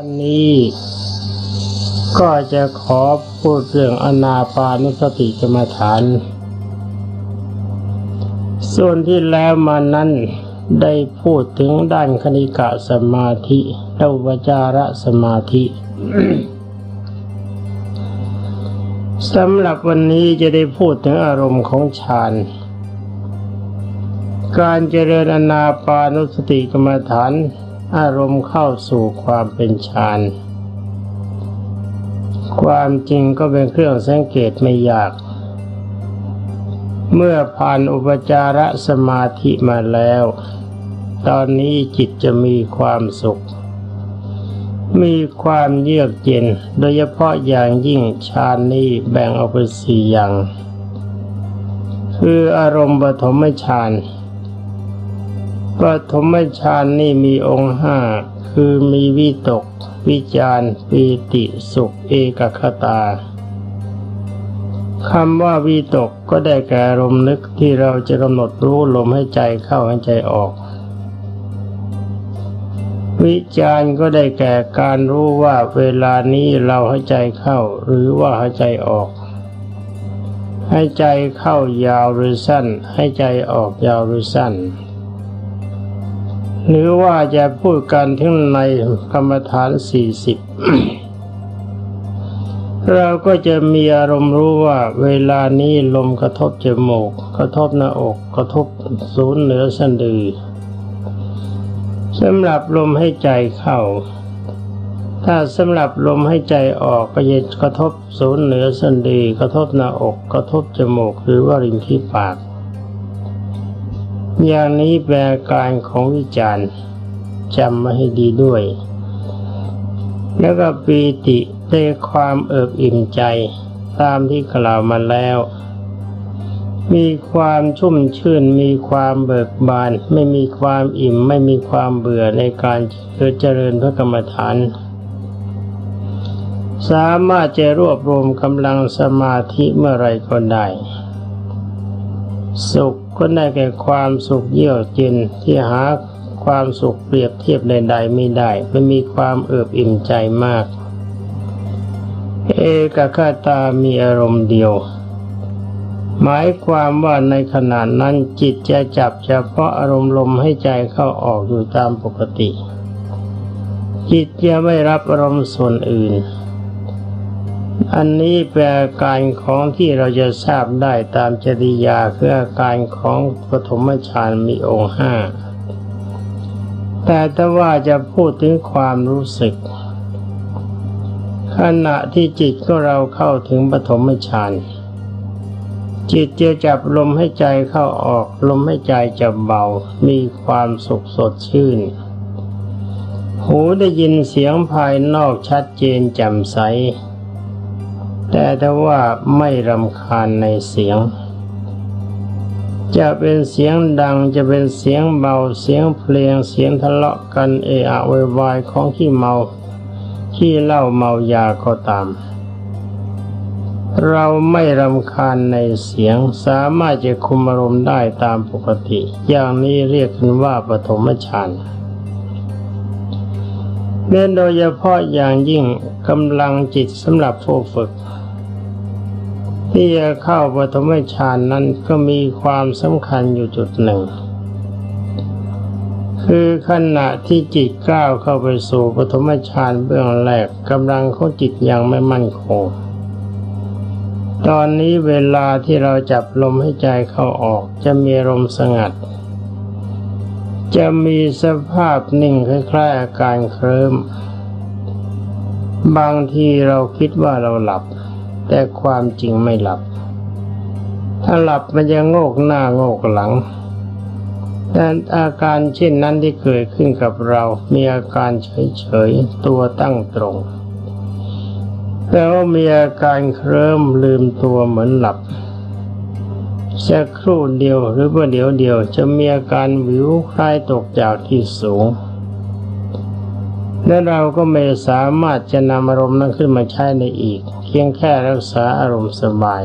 วันนี้ก็จะขอพูดเรื่องอนาปานุสติกรรมฐาน ส่วนที่แล้วมานั้นได้พูดถึงด้านคณิกะสมาธิและอุปจารสมาธิสำหรับวันนี้จะได้พูดถึงอารมณ์ของฌานการเจริญอนาปานุสติกรรมฐาน อารมณ์เข้าสู่ความเป็นฌานความจริงก็เป็นเครื่องสังเกตไม่ยาก เมื่อผ่านอุปจารสมาธิมาแล้ว ตอนนี้จิตจะมีความสุข มีความเยือกเย็น โดยเฉพาะอย่างยิ่งฌานนี้แบ่งออกเป็นสี่อย่าง คืออารมณ์ปฐมฌาน ปฐมฌานนี่มีองค์ห้าคือมีวิตก วิจารปีติสุขเอกคตาคำว่าวิตกก็ได้แก่อรมนึกที่เราจะกำหนดรู้ลมให้ใจเข้าให้ใจออก วิจารก็ได้แก่การรู้ว่าเวลานี้เราให้ใจเข้า หรือว่าให้ใจออก ให้ใจเข้ายาวหรือสั้น ให้ใจออกยาวหรือสั้น หรือว่าจะพูดกันถึงในกรรมฐานสี่สิบเราก็จะมีอารมณ์รู้ว่าเวลานี้ลมกระทบจมูก กระทบหน้าอก กระทบศูนย์เหนือสะดือสำหรับลมให้ใจเข้า ถ้าสำหรับลมให้ใจออกก็จะกระทบศูนย์เหนือสะดือกระทบหน้าอก กระทบจมูกหรือว่าริมที่ปาก อย่างนี้แปลการของวิจารณ์จำมาให้ดีด้วย แล้วก็ปีติได้ความเอิบอิ่มใจตามที่กล่าวมาแล้ว มีความชุ่มชื่น มีความเบิกบาน ไม่มีความอิ่ม ไม่มีความเบื่อในการเจริญพระกรรมฐาน สามารถจะรวบรวมกำลังสมาธิเมื่อไรก็ได้ สุข ก็ได้แก่ความสุขเยือกเย็นที่หาความสุขเปรียบเทียบใดๆไม่ได้ไม่มีความเอิบอิ่มใจมาก เอกคตามีอารมณ์เดียว หมายความว่าในขณะนั้นจิตจะจับเฉพาะอารมณ์ลมให้ใจเข้าออกอยู่ตามปกติ จิตจะไม่รับอารมณ์ส่วนอื่น อันนี้แปลอาการของที่เราจะทราบได้ตามจริยาคืออาการของปฐมฌานมีองค์ห้าแต่ถ้าว่าจะพูดถึงความรู้สึก ขณะที่จิตของเราเข้าถึงปฐมฌานจิตจะจับลมให้ใจเข้าออกลมให้ใจจะเบา มีความสุขสดชื่น หูได้ยินเสียงภายนอกชัดเจนแจ่มใส แต่ถ้าว่าไม่รำคาญในเสียง จะเป็นเสียงดังจะเป็นเสียงเบาเสียงเพลงเสียงทะเลาะกันเอะอะวายของขี้เมาขี้เหล้าเมายาก็ตาม เราไม่รำคาญในเสียงสามารถจะคุมอารมณ์ได้ตามปกติ อย่างนี้เรียกกันว่าปฐมฌานเน้นโดยเฉพาะอย่างยิ่งกำลังจิตสำหรับผู้ฝึก ที่จะเข้าปฐมฌานนั้นก็มีความสำคัญอยู่จุดหนึ่ง คือขณะที่จิตก้าวเข้าไปสู่ปฐมฌานเบื้องแรกกำลังของจิตยังไม่มั่นคง ตอนนี้เวลาที่เราจับลมให้ใจเข้าออกจะมีลมสงัด จะมีสภาพนิ่งคล้ายๆอาการเคลิ้มบางทีเราคิดว่าเราหลับ แต่ความจริงไม่หลับ ถ้าหลับมันจะโงกหน้าโงกหลัง แต่อาการเช่นนั้นที่เกิดขึ้นกับเรา มีอาการเฉยๆ ตัวตั้งตรง แต่ว่ามีอาการเคลิ้มลืมตัวเหมือนหลับสักครู่เดียวหรือว่าเดี๋ยวเดียวจะมีอาการวิวคล้ายตกจากที่สูง และเราก็ไม่สามารถจะนำอารมณ์นั้นขึ้นมาใช้ในอีก เพียงแค่รักษาอารมณ์สบาย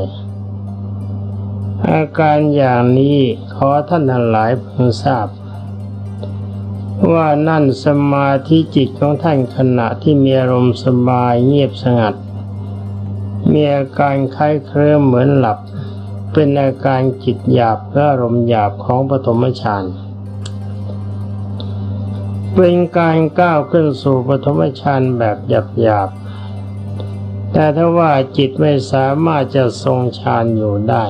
อาการอย่างนี้ขอท่านทั้งหลายเพิ่งทราบ ว่านั่นสมาธิจิตของท่านขณะที่มีอารมณ์สบายเงียบสงัด มีอาการคล้ายเคลิ้มเหมือนหลับ เป็นอาการจิตหยาบและอารมณ์หยาบของปฐมฌาน เป็นการก้าวขึ้นสู่ปฐมฌานแบบหยาบๆ แต่ถ้าว่าจิตไม่สามารถจะทรงฌานอยู่ได้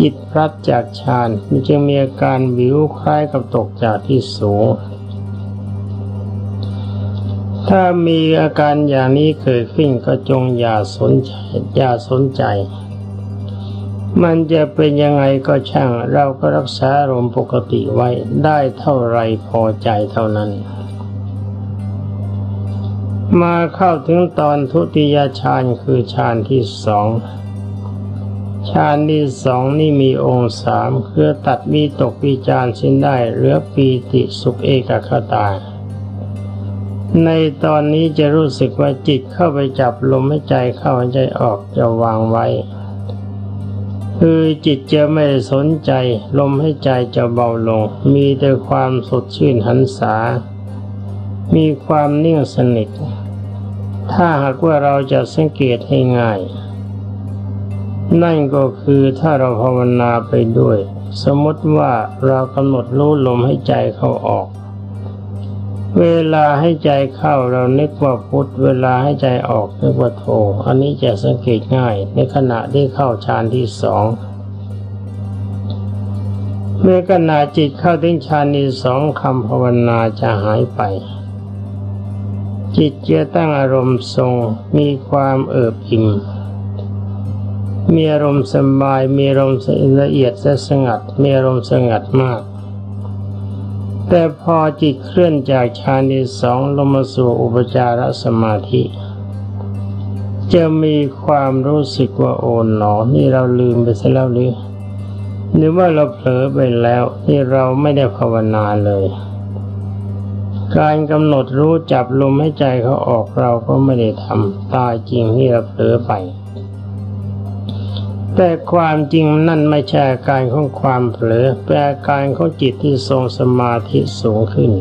จิตพลัดจากฌานมันจึงมีอาการวิวคล้ายกับตกจากที่สูง ถ้ามีอาการอย่างนี้เกิดขึ้นก็จงอย่าสนใจอย่าสนใจ มันจะเป็นยังไงก็ช่าง เราก็รักษาอารมณ์ปกติไว้ได้เท่าไรพอใจเท่านั้น มาเข้าถึงตอนทุติยฌานคือฌานที่สองฌานที่สองนี่มีองค์สามคือตัดมีตกวิจารสิ้นได้เหลือปีติสุขเอกคตา ในตอนนี้จะรู้สึกว่าจิตเข้าไปจับลมหายใจเข้าหายใจออกจะวางไว้ คือจิตจะไม่สนใจ ลมใหายใจจะเบาลง มีแต่ความสดชื่นหันษา มีความนิ่งสนิท ถ้าหากว่าเราจะสังเกตให้ง่าย นั่นก็คือถ้าเราภาวนาไปด้วย สมมติว่าเรากำหนดรู้ลมให้ใจเข้าออก เวลาให้ใจเข้าเรานึกว่าพุทธเวลาให้ใจออกนึกว่าโทอันนี้จะสังเกตง่าย ในขณะที่เข้าฌานที่สองเมื่อขณะจิตเข้าถึงฌานที่สองคำภาวนาจะหายไป จิตจะตั้งอารมณ์ทรงมีความเอิบอิ่มมีอารมณ์สบายมีอารมณ์ละเอียดและสงัดมีอารมณ์สงัดมาก แต่พอจิตเคลื่อนจากฌานที่สองลงมาสู่อุปจารสมาธิ จะมีความรู้สึกว่าโอนหนอ นี่เราลืมไปซะแล้วหรือหรือว่าเราเผลอไปแล้วนี่เราไม่ได้ภาวนาเลย การกำหนดรู้จับลมให้ใจเขาออกเราก็ไม่ได้ทำตายจริงที่เราเผลอไป แต่ความจริงนั่นไม่ใช่อาการของความเผลอเป็นอาการของจิตที่ทรงสมาธิสูงขึ้น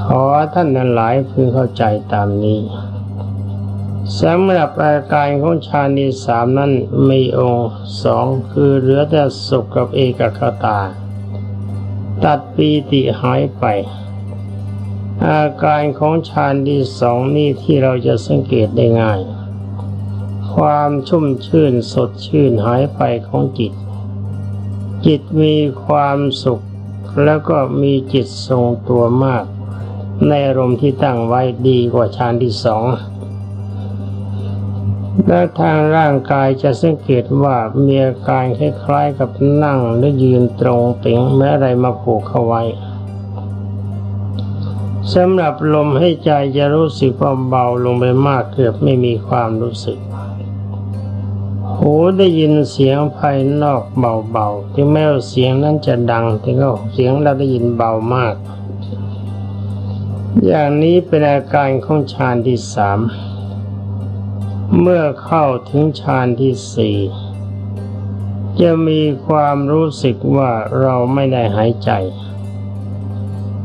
ขอท่านนั้นหลายพึงเข้าใจตามนี้สำหรับอาการของฌานที่สามนั้นมีองค์สองคือเหลือแต่สุขกับเอกคตา ตัดปีติหายไป อาการของฌานที่สองนี่ที่เราจะสังเกตได้ง่าย ความชุ่มชื่นสดชื่นหายไปของจิต จิตมีความสุข แล้วก็มีจิตทรงตัวมาก ในอารมณ์ที่ตั้งไว้ดีกว่าฌานที่สองและทางร่างกายจะสังเกตว่ามีอาการคล้ายๆกับนั่งหรือยืนตรงเป่งแม้อะไรมาผูกเข้าไว้สำหรับลมให้ใจจะรู้สึกว่าเบาลงไปมากเกือบไม่มีความรู้สึก หูได้ยินเสียงภายนอกเบาๆ ถึงแม้ว่าเสียงนั้นจะดังแต่ก็เสียงเราได้ยินเบามาก อย่างนี้เป็นอาการของฌานที่สาม เมื่อเข้าถึงฌานที่สี่จะมีความรู้สึกว่าเราไม่ได้หายใจ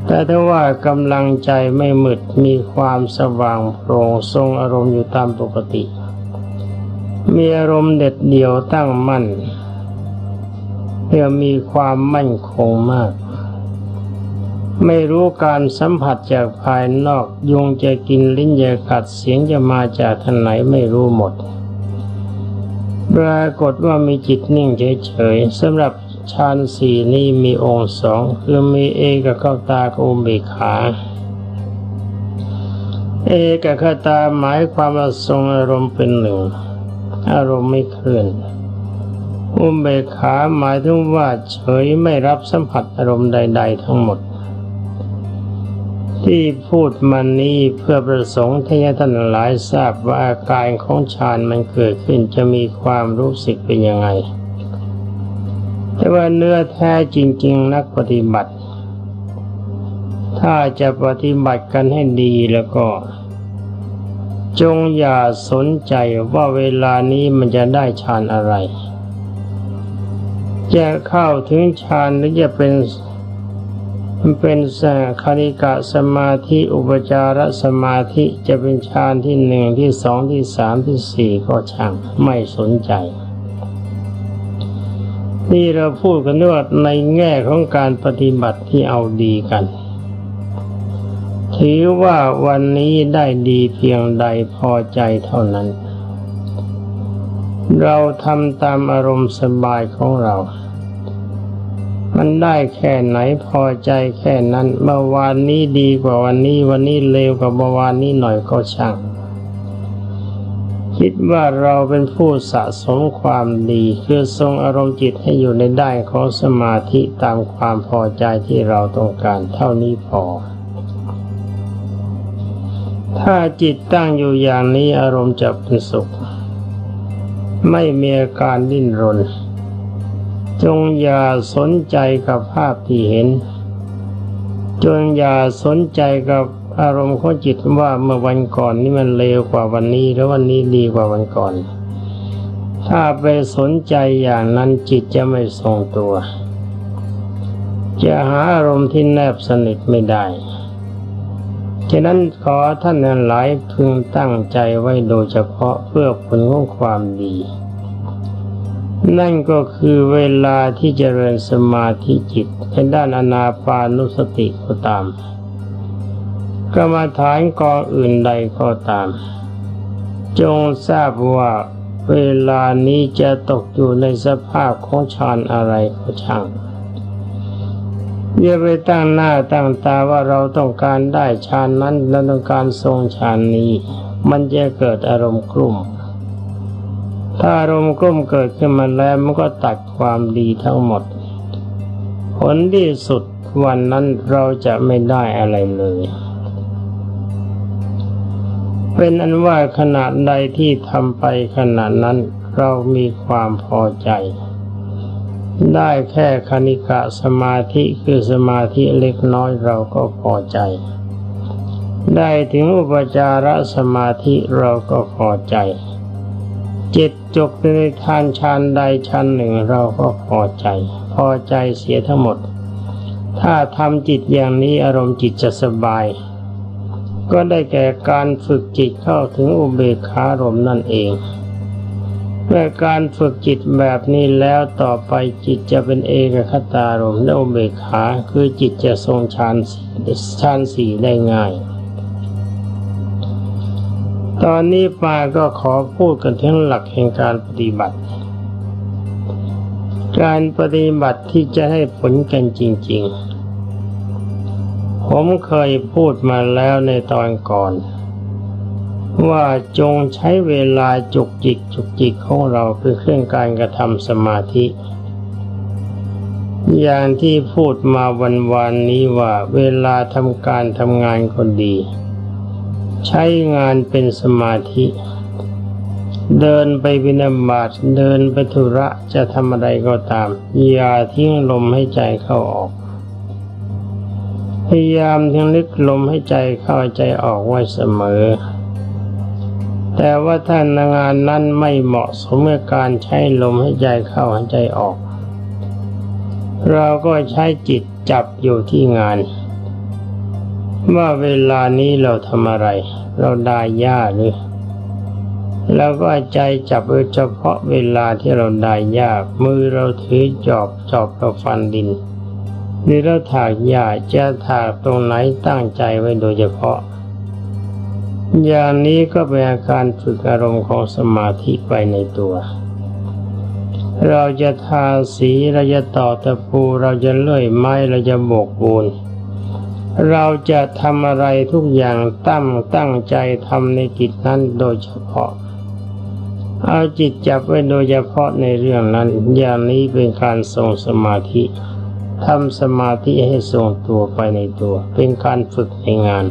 แต่ถ้าว่ากำลังใจไม่มืดมีความสว่างโปร่งทรงอารมณ์อยู่ตามปกติ มีอารมณ์เด็ดเดี่ยวตั้งมั่นเพื่อมีความมั่นคงมาก ไม่รู้การสัมผัสจากภายนอกยุงจะกินลิ้นจะกัดเสียงจะมาจากทางไหนไม่รู้หมด ปรากฏว่ามีจิตนิ่งเฉยๆสำหรับฌานสี่นี้มีองค์สองคือมีเอกเข้าตากับอุเบกขาเอกคตาหมายความว่าทรงอารมณ์เป็นหนึ่ง อารมณ์ไม่เคลื่อน อุเบกขาหมายถึงว่าเฉยไม่รับสัมผัสอารมณ์ใด ๆ ทั้งหมด ที่พูดมานี้เพื่อประสงค์ที่ท่านหลายทราบว่าอาการของฌานมันเกิดขึ้นจะมีความรู้สึกเป็นยังไง แต่ว่าเนื้อแท้จริง ๆ นักปฏิบัติ ถ้าจะปฏิบัติกันให้ดีแล้วก็ จงอย่าสนใจว่าเวลานี้มันจะได้ฌานอะไร จะเข้าถึงฌานหรือจะเป็นมันเป็นสคาริกะสมาธิอุปจารสมาธิจะเป็นฌานที่หนึ่งที่สองที่สามที่สี่ก็ช่างไม่สนใจ นี่เราพูดกันว่าในแง่ของการปฏิบัติที่เอาดีกัน ถือว่าวันนี้ได้ดีเพียงใดพอใจเท่านั้น เราทำตามอารมณ์สบายของเรา มันได้แค่ไหนพอใจแค่นั้นเมื่อวานนี้ดีกว่าวันนี้วันนี้เลวกว่าเมื่อวานนี้หน่อยก็ช่างคิดว่าเราเป็นผู้สะสมความดีคือทรงอารมณ์จิตให้อยู่ในได้ของสมาธิตามความพอใจที่เราต้องการเท่านี้พอ ถ้าจิตตั้งอยู่อย่างนี้อารมณ์จะเป็นสุข ไม่มีอาการดิ้นรน จงอย่าสนใจกับภาพที่เห็น จงอย่าสนใจกับอารมณ์ของจิตว่าเมื่อวันก่อนนี่มันเลวกว่าวันนี้ แล้ววันนี้ดีกว่าวันก่อน ถ้าไปสนใจอย่างนั้นจิตจะไม่ทรงตัว จะหาอารมณ์ที่แนบสนิทไม่ได้ ฉะนั้นขอท่านหลายพึงตั้งใจไว้โดยเฉพาะเพื่อผลของความดี นั่นก็คือเวลาที่เจริญสมาธิจิตในด้านอนาปานุสติก็ตามกรรมฐานกองอื่นใดก็ตาม จงทราบว่าเวลานี้จะตกอยู่ในสภาพของฌานอะไรก็ช่าง อย่าไปตั้งหน้าตั้งตาว่าเราต้องการได้ฌานนั้นเราต้องการทรงฌานนี้ มันจะเกิดอารมณ์กลุ่ม ถ้าอารมณ์กลุ่มเกิดขึ้นมาแล้วมันก็ตัดความดีทั้งหมด ผลที่สุดวันนั้นเราจะไม่ได้อะไรเลย เป็นอันว่าขณะใดที่ทำไปขณะนั้นเรามีความพอใจ ได้แค่คณิกะสมาธิคือสมาธิเล็กน้อยเราก็พอใจ ได้ถึงอุปจารสมาธิเราก็พอใจ จิตจบในทานชานใดชั้นหนึ่งเราก็พอใจ พอใจเสียทั้งหมด ถ้าทำจิตอย่างนี้อารมณ์จิตจะสบาย ก็ได้แก่การฝึกจิตเข้าถึงอุเบกขารมณ์นั่นเอง เมื่อการฝึกจิตแบบนี้แล้วต่อไปจิตจะเป็นเอกคตารมณ์และอุเบกขาคือจิตจะทรงฌานสีฌานสีได้ง่าย ตอนนี้ปาก็ขอพูดกันถึงหลักแห่งการปฏิบัติ การปฏิบัติที่จะให้ผลกันจริง ๆ ผมเคยพูดมาแล้วในตอนก่อน ว่าจงใช้เวลาจุกจิกจุกจิกของเราเป็นเครื่องการกระทำสมาธิ อย่างที่พูดมาวันวานนี้ว่าเวลาทำการทำงานก็ดี ใช้งานเป็นสมาธิ เดินไปบินาบาตเดินไปธุระจะทำอะไรก็ตาม อย่าทิ้งลมให้ใจเข้าออกพยายามทิ้งลึกลมให้ใจเข้าใจออกไว้เสมอ แต่ว่าถ้างานนั้นไม่เหมาะสมกับการใช้ลมให้ใจเข้าให้ใจออก เราก็ใช้จิตจับอยู่ที่งาน ว่าเวลานี้เราทำอะไร เราได้ย่าหรือเราก็ใจจับเฉพาะเวลาที่เราได้ย่ามือเราถือจอบจอบเราฟันดินหรือเราถากหญ้าจะถากตรงไหนตั้งใจไว้โดยเฉพาะ อย่างนี้ก็เป็นอาการฝึกอารมณ์ของสมาธิไปในตัว เราจะทาสีเราจะต่อตะปูเราจะเลื่อยไม้เราจะโบกปูน เราจะทำอะไรทุกอย่างตั้งตั้งใจทำในกิจนั้นโดยเฉพาะ เอาจิตจับไว้โดยเฉพาะในเรื่องนั้น อย่างนี้เป็นการทรงสมาธิทำสมาธิให้ทรงตัวไปในตัว เป็นการฝึกในงาน